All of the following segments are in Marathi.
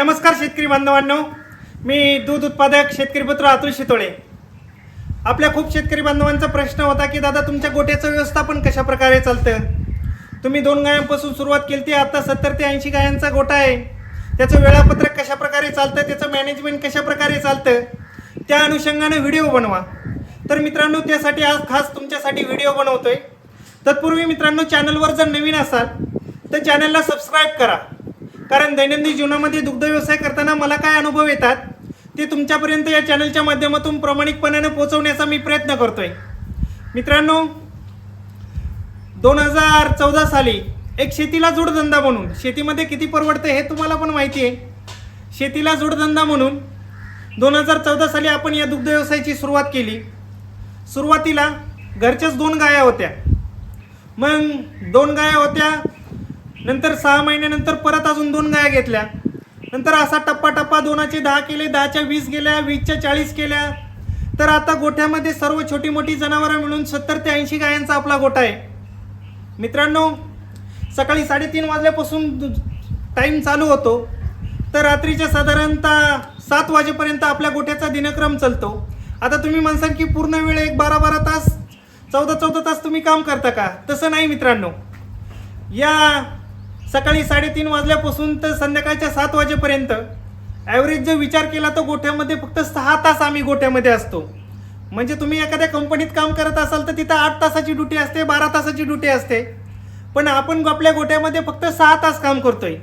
नमस्कार शेतकरी बांधवांनो. मी दूध उत्पादक शेतकरी पुत्र अतुल शितोळे. आपल्या खूप शेतकरी बांधवांचा प्रश्न होता की दादा तुमच्या गोट्याचं व्यवस्थापन कशा प्रकारे चालतं? तुम्ही दोन गायांपासून सुरुवात केली ती आता सत्तर ते ऐंशी गायांचा गोठा आहे. त्याचं वेळापत्रक कशा प्रकारे चालतं? त्याचं मॅनेजमेंट कशा प्रकारे चालतं? त्या अनुषंगानं व्हिडिओ बनवा. तर मित्रांनो त्यासाठी आज खास तुमच्यासाठी व्हिडिओ बनवतोय. तत्पूर्वी मित्रांनो चॅनलवर जर नवीन असाल तर चॅनलला सबस्क्राईब करा. कारण दैनंदिन जीवनामध्ये दुग्ध व्यवसाय करताना मला काय अनुभव येतात ते तुमच्यापर्यंत या चॅनलच्या माध्यमातून प्रामाणिकपणाने पोहोचवण्याचा मी प्रयत्न करतोय. मित्रांनो दोन हजार चौदा साली एक शेतीला जोडधंदा म्हणून शेतीमध्ये किती परवडतं हे तुम्हाला पण माहिती आहे. शेतीला जोडधंदा म्हणून दोन हजार चौदा साली आपण या दुग्ध व्यवसायाची सुरुवात केली. सुरुवातीला घरच्याच दोन गाया होत्या. मग दोन गाया होत्या नंतर सहा महिन्यानंतर परत अजून दोन गाया घेतल्या. नंतर असा टप्पा टप्पा दोनाचे दहा केले दहाच्या वीस गेल्या वीसच्या चाळीस केल्या. तर आता गोठ्यामध्ये सर्व छोटी मोठी जनावरं मिळून सत्तर ते ऐंशी गायांचा आपला गोठा आहे. मित्रांनो सकाळी साडेतीन वाजल्यापासून टाईम चालू होतो. तर रात्रीच्या साधारणतः सात वाजेपर्यंत आपल्या गोठ्याचा दिनक्रम चालतो. आता तुम्ही म्हणसाल की पूर्ण वेळ एक बारा बारा तास चौदा चौदा तास तुम्ही काम करता का? तसं नाही मित्रांनो. या सकाळी साडेतीन वाजल्यापासून तर संध्याकाळच्या सात वाजेपर्यंत. ॲव्हरेज जर विचार केला तर गोठ्यामध्ये फक्त सहा तास आम्ही गोठ्यामध्ये असतो. म्हणजे तुम्ही एखाद्या कंपनीत काम करत असाल तर तिथं आठ तासाची ड्युटी असते बारा तासाची ड्युटी असते. पण आपण आपल्या गोठ्यामध्ये फक्त सहा तास काम करतोय.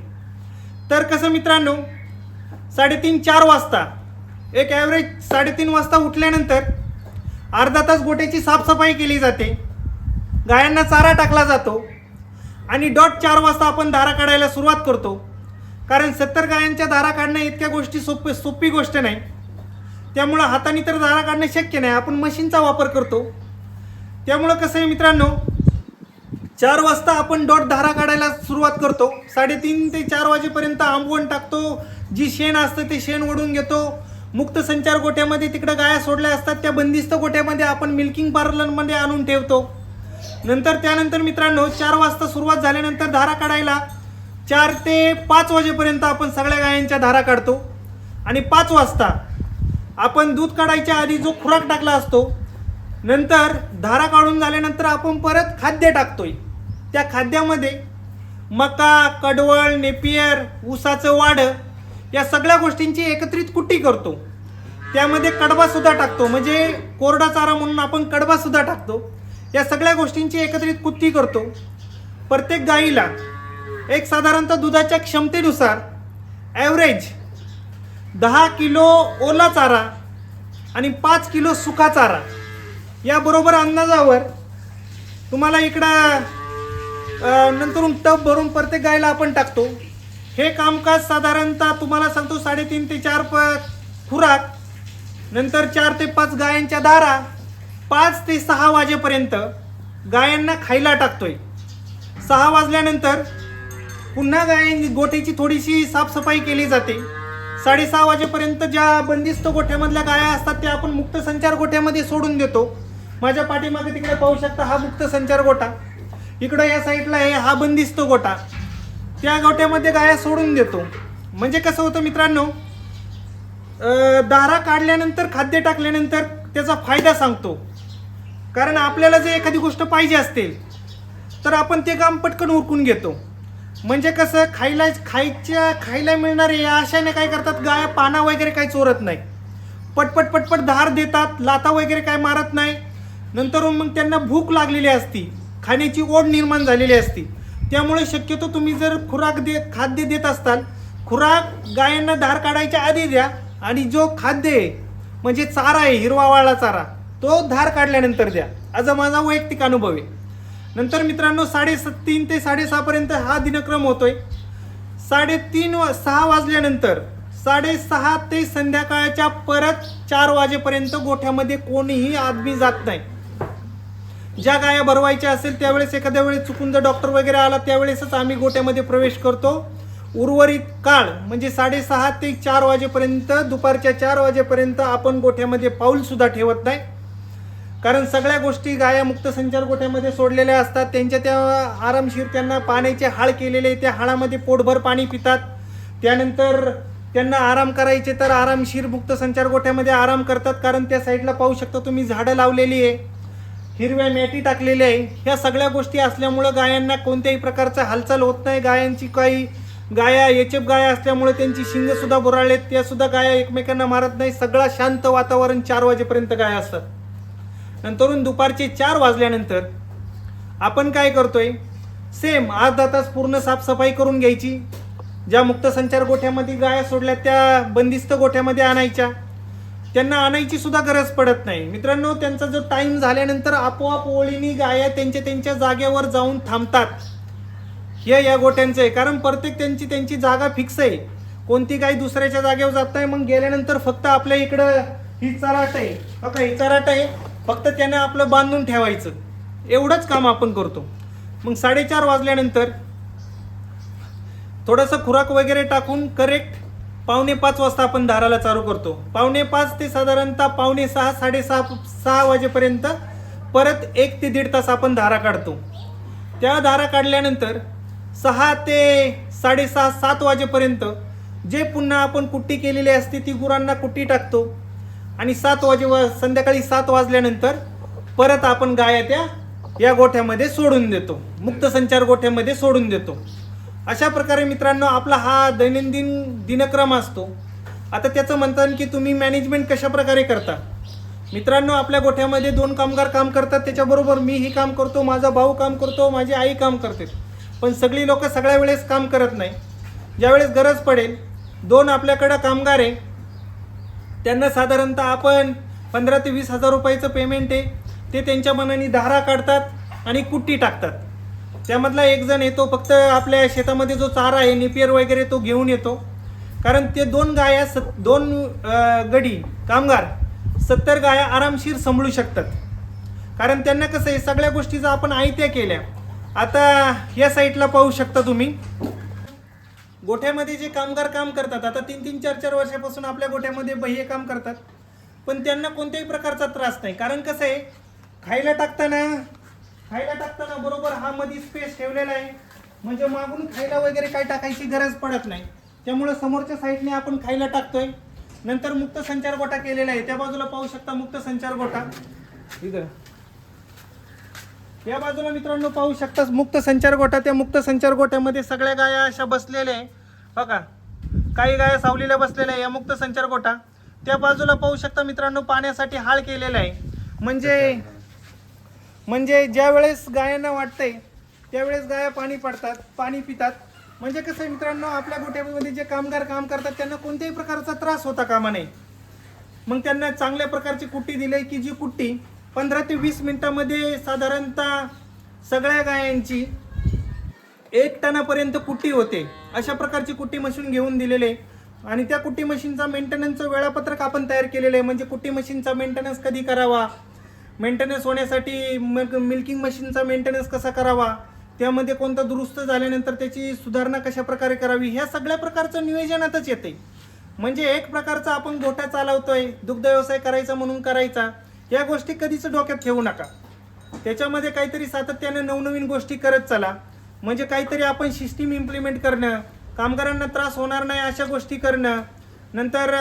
तर कसं मित्रांनो साडेतीन चार वाजता एक ॲव्हरेज साडेतीन वाजता उठल्यानंतर अर्धा तास गोट्याची साफसफाई केली जाते. गायांना चारा टाकला जातो. आणि डॉट चार वाजता आपण धारा काढायला सुरुवात करतो. कारण सत्तर गायांच्या धारा काढणं इतक्या गोष्टी सोपी सोपी गोष्ट नाही. त्यामुळं हाताने तर धारा काढणं शक्य नाही. आपण मशीनचा वापर करतो. त्यामुळं कसं आहे मित्रांनो चार वाजता आपण डॉट धारा काढायला सुरुवात करतो. साडेतीन ते चार वाजेपर्यंत आंबवण टाकतो. जी शेण असतं ते शेण ओढून घेतो. मुक्त संचार गोठ्यामध्ये तिकडं गाया सोडल्या असतात त्या बंदिस्त गोठ्यामध्ये आपण मिल्किंग पार्लरमध्ये आणून ठेवतो. नंतर त्यानंतर मित्रांनो चार वाजता सुरुवात झाल्यानंतर धारा काढायला चार ते पाच वाजेपर्यंत आपण सगळ्या गायांच्या धारा काढतो. आणि पाच वाजता आपण दूध काढायच्या आधी जो खुराक टाकला असतो नंतर धारा काढून झाल्यानंतर आपण परत खाद्य टाकतोय. त्या खाद्यामध्ये मका कडवळ नेपियर ऊसाचं वाढं या सगळ्या गोष्टींची एकत्रित कुट्टी करतो. त्यामध्ये कडवासुद्धा टाकतो. म्हणजे कोरडा चारा म्हणून आपण कडवासुद्धा टाकतो. या सगळ्या गोष्टींची एकत्रित कुत्ती करतो. प्रत्येक गाईला एक साधारणतः दुधाच्या क्षमतेनुसार ॲव्हरेज दहा किलो ओला चारा आणि पाच किलो सुका चारा याबरोबर अंदाजावर तुम्हाला इकडं नंतरून टप भरून प्रत्येक गायला आपण टाकतो. हे कामकाज साधारणतः तुम्हाला सांगतो साडेतीन ते चार प खुराक नंतर चार ते पाच गायांच्या दारा पाच ते सहा वाजेपर्यंत गायांना खायला टाकतोय. सहा वाजल्यानंतर पुन्हा गायांची गोठ्याची थोडीशी साफसफाई केली जाते. साडेसहा वाजेपर्यंत ज्या बंदिस्त गोठ्यामधल्या गाया असतात त्या आपण मुक्त संचार गोठ्यामध्ये सोडून देतो. माझ्या पाठीमागे तिकडे पाहू शकता हा मुक्त संचार गोठा. इकडं या साईडला आहे हा बंदिस्त गोठा. त्या गोठ्यामध्ये गाया सोडून देतो. म्हणजे कसं होतं मित्रांनो दारा काढल्यानंतर खाद्य टाकल्यानंतर त्याचा फायदा सांगतो. कारण आपल्याला जर एखादी गोष्ट पाहिजे असेल तर आपण ते काम पटकन उरकून घेतो. म्हणजे कसं खायला खायच्या खायला मिळणार या आशाने काय करतात गाया पाना वगैरे काही चोरत नाही. पटपट पटपट धार देतात लाता वगैरे काय मारत नाही. नंतर मग त्यांना भूक लागलेली असती खाण्याची ओढ निर्माण झालेली असती. त्यामुळे शक्यतो तुम्ही जर खुराक दे खाद्य देत असताल खुराक गायांना धार काढायच्या आधी द्या आणि जो खाद्य आहे म्हणजे चारा आहे हिरवावाळला चारा तो धार काढल्यानंतर द्या. आज माझा वैयक्तिक अनुभव आहे. नंतर मित्रांनो साडे तीन ते साडेसहापर्यंत हा दिनक्रम होतोय. साडेतीन वा सहा वाजल्यानंतर साडेसहा ते संध्याकाळच्या परत चार वाजेपर्यंत गोठ्यामध्ये कोणीही आदमी जात नाही. ज्या गाया भरवायच्या असेल त्यावेळेस एखाद्या वेळेस चुकून जर डॉक्टर वगैरे आला त्यावेळेसच आम्ही गोठ्यामध्ये प्रवेश करतो. उर्वरित काळ म्हणजे साडेसहा ते चार वाजेपर्यंत दुपारच्या चार वाजेपर्यंत आपण गोठ्यामध्ये पाऊल सुद्धा ठेवत नाही. कारण सगळ्या गोष्टी गाया मुक्त संचार गोठ्यामध्ये सोडलेल्या असतात. त्यांच्या त्या आरामशीर त्यांना पाण्याचे हाळ केलेले त्या हाळामध्ये पोटभर पाणी पितात. त्यानंतर त्यांना आराम करायचे तर आरामशीर मुक्त संचार गोठ्यामध्ये आराम करतात. कारण त्या साईडला पाहू शकता तुम्ही झाडं लावलेली आहे. हिरव्या मॅटी टाकलेल्या आहे. ह्या सगळ्या गोष्टी असल्यामुळं गायांना कोणत्याही प्रकारचा हालचाल होत नाही. गायांची काही गाया एचएफ गाया असल्यामुळे त्यांची शिंगसुद्धा बुराळलेत त्यासुद्धा गाया एकमेकांना मारत नाही. सगळा शांत वातावरण चार वाजेपर्यंत गाया असतात. नंतरून दुपारचे चार वाजल्यानंतर आपण काय करतोय? सेम अर्धा तास पूर्ण साफसफाई करून घ्यायची. ज्या मुक्त संचार गोठ्यामध्ये गाया सोडल्या त्या बंदिस्त गोठ्यामध्ये आणायच्या. त्यांना आणायची सुद्धा गरज पडत नाही. मित्रांनो त्यांचा जो टाइम झाल्यानंतर आपोआप ओळीनी गाया त्यांच्या त्यांच्या जागेवर जाऊन थांबतात. हे या गोट्यांचं आहे. कारण प्रत्येक त्यांची त्यांची जागा फिक्स आहे. कोणती गाय दुसऱ्याच्या जागेवर जात नाही मग गेल्यानंतर फक्त आपल्या इकडं ही चराट आहे. बघा ही चराट आहे. फक्त त्यांना आपलं बांधून ठेवायचं. एवढंच काम आपण करतो. मग साडेचार वाजल्यानंतर थोडंसं खुराक वगैरे टाकून करेक्ट पावणे पाच वाजता आपण धाराला चालू करतो. पावणे पाच ते साधारणतः पावणे सहा साडेसहा सहा वाजेपर्यंत परत एक ते दीड तास आपण धारा काढतो. त्या धारा काढल्यानंतर सहा ते साडेसहा सात वाजेपर्यंत जे पुन्हा आपण कुट्टी केलेली असते ती गुरांना कुट्टी टाकतो. आणि सात वाजे संध्याकाळी सात वाजल्यानंतर परत आपण गाया त्या या गोठ्यामध्ये सोडून देतो. मुक्त संचार गोठ्यामध्ये सोडून देतो. अशा प्रकारे मित्रांनो आपला हा दैनंदिन दिनक्रम असतो. आता त्याचं म्हणतात की तुम्ही मॅनेजमेंट कशा प्रकारे करता? मित्रांनो आपल्या गोठ्यामध्ये दोन कामगार काम करतात त्याच्याबरोबर मीही काम करतो माझा भाऊ काम करतो माझी आई काम करते. पण सगळी लोक सगळ्या वेळेस काम करत नाही. ज्यावेळेस गरज पडेल दोन आपल्याकडं कामगार आहे त्यांना साधारणतः आपण पंधरा ते वीस हजार रुपयाचं पेमेंट आहे. ते त्यांच्या मनाने धारा काढतात आणि कुट्टी टाकतात. त्यामधला एक जण येतो फक्त आपल्या शेतामध्ये जो चारा आहे निपियर वगैरे तो घेऊन येतो. कारण ते दोन गाया स दोन गडी कामगार सत्तर गाया आरामशीर सांभाळू शकतात. कारण त्यांना कसं आहे सगळ्या गोष्टीचा आपण आयत्या केल्या. आता या साईटला पाहू शकता तुम्ही. गोठ्यामध्ये जे कामगार काम करतात आता तीन तीन चार चार वर्षापासून आपल्या गोठ्यामध्ये बह्य काम करतात. पण त्यांना कोणत्याही प्रकारचा त्रास नाही. कारण कसं आहे खायला टाकताना खायला टाकताना बरोबर हा मध्ये स्पेस ठेवलेला आहे. म्हणजे मागून खायला वगैरे काय टाकायची गरज पडत नाही. त्यामुळे समोरच्या साईडने आपण खायला टाकतोय. नंतर मुक्त संचार गोठा केलेला आहे. त्या बाजूला पाहू शकता मुक्त संचार गोठा. इथं. या बाजूला मित्रांनो पाहू शकता मुक्त संचार गोठा. त्या मुक्त संचार गोठ्यामध्ये सगळ्या गाया अशा बसलेल्या आहे. हो बघा काही गाया सावलीला बसलेल्या आहे या मुक्त संचार गोठा त्या बाजूला पाहू शकता मित्रांनो पाण्यासाठी हाळ केलेला आहे. म्हणजे म्हणजे ज्या वेळेस गायांना वाटतंय त्यावेळेस गाया पाणी पडतात पाणी पितात. म्हणजे कसं आहे मित्रांनो आपल्या गोठ्यामध्ये जे कामगार काम करतात त्यांना कोणत्याही प्रकारचा त्रास होता कामा नये. मग त्यांना चांगल्या प्रकारची कुट्टी दिली की जी कुट्टी पंधरा ते वीस मिनिटामध्ये साधारणतः सगळ्या गायांची एक टनापर्यंत कुट्टी होते. अशा प्रकारची कुट्टी मशीन घेऊन दिलेले. आणि त्या कुट्टी मशीनचा मेंटेनन्सचं वेळापत्रक आपण तयार केलेलं. आहे म्हणजे कुट्टी मशीनचा मेंटेनन्स कधी करावा? मेंटेनन्स होण्यासाठी मग मिल्किंग मशीनचा मेंटेनन्स कसा करावा? त्यामध्ये कोणतं दुरुस्त झाल्यानंतर त्याची सुधारणा कशा प्रकारे करावी? ह्या सगळ्या प्रकारचं नियोजनातच येते म्हणजे एक प्रकारचा आपण गोठा चालवतोय दुग्ध व्यवसाय करायचा म्हणून करायचा. या गोष्टी कधीच डोक्यात ठेवू नका. त्याच्यामध्ये काहीतरी सातत्याने नवनवीन गोष्टी करत चला. म्हणजे काहीतरी आपण सिस्टीम इम्प्लिमेंट करणं कामगारांना त्रास होणार नाही अशा गोष्टी करणं नंतर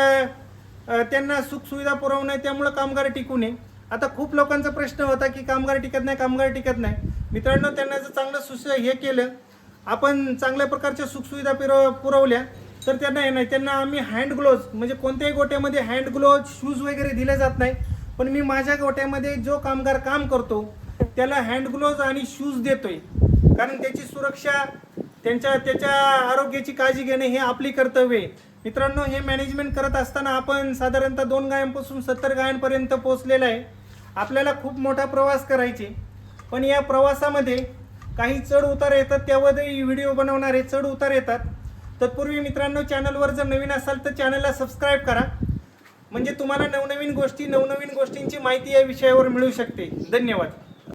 त्यांना सुखसुविधा पुरवणं त्यामुळं कामगार टिकू नये आता खूप लोकांचा प्रश्न होता की कामगार टिकत नाही कामगार टिकत नाही. मित्रांनो त्यांना जर चांगलं सुस हे केलं आपण चांगल्या प्रकारच्या सुखसुविधा पुरव पुरवल्या तर त्यांना हे नाही. त्यांना आम्ही हँड ग्लोव्ज म्हणजे कोणत्याही गोट्यामध्ये हँड ग्लोव्ज शूज वगैरे दिले जात नाही. पण मी माझ्या गोट्यामध्ये जो कामगार काम करतो त्याला हँड ग्लोव्ज आणि शूज देतोय. कारण त्याची सुरक्षा त्यांच्या त्याच्या आरोग्याची काळजी घेणे हे आपली कर्तव्य आहे. मित्रांनो हे मॅनेजमेंट करत असताना आपण साधारणतः दोन गायांपासून सत्तर गायांपर्यंत पोहोचलेलं आहे. आपल्याला खूप मोठा प्रवास करायचे. पण या प्रवासामध्ये काही चढ उतार येतात त्यावरही व्हिडिओ बनवणारे चढ उतार येतात. तत्पूर्वी मित्रांनो चॅनलवर जर नवीन असाल तर चॅनलला सबस्क्राईब करा. म्हणजे तुम्हाला नवनवीन गोष्टी नवनवीन गोष्टींची माहिती या विषयावर मिळू शकते. धन्यवाद.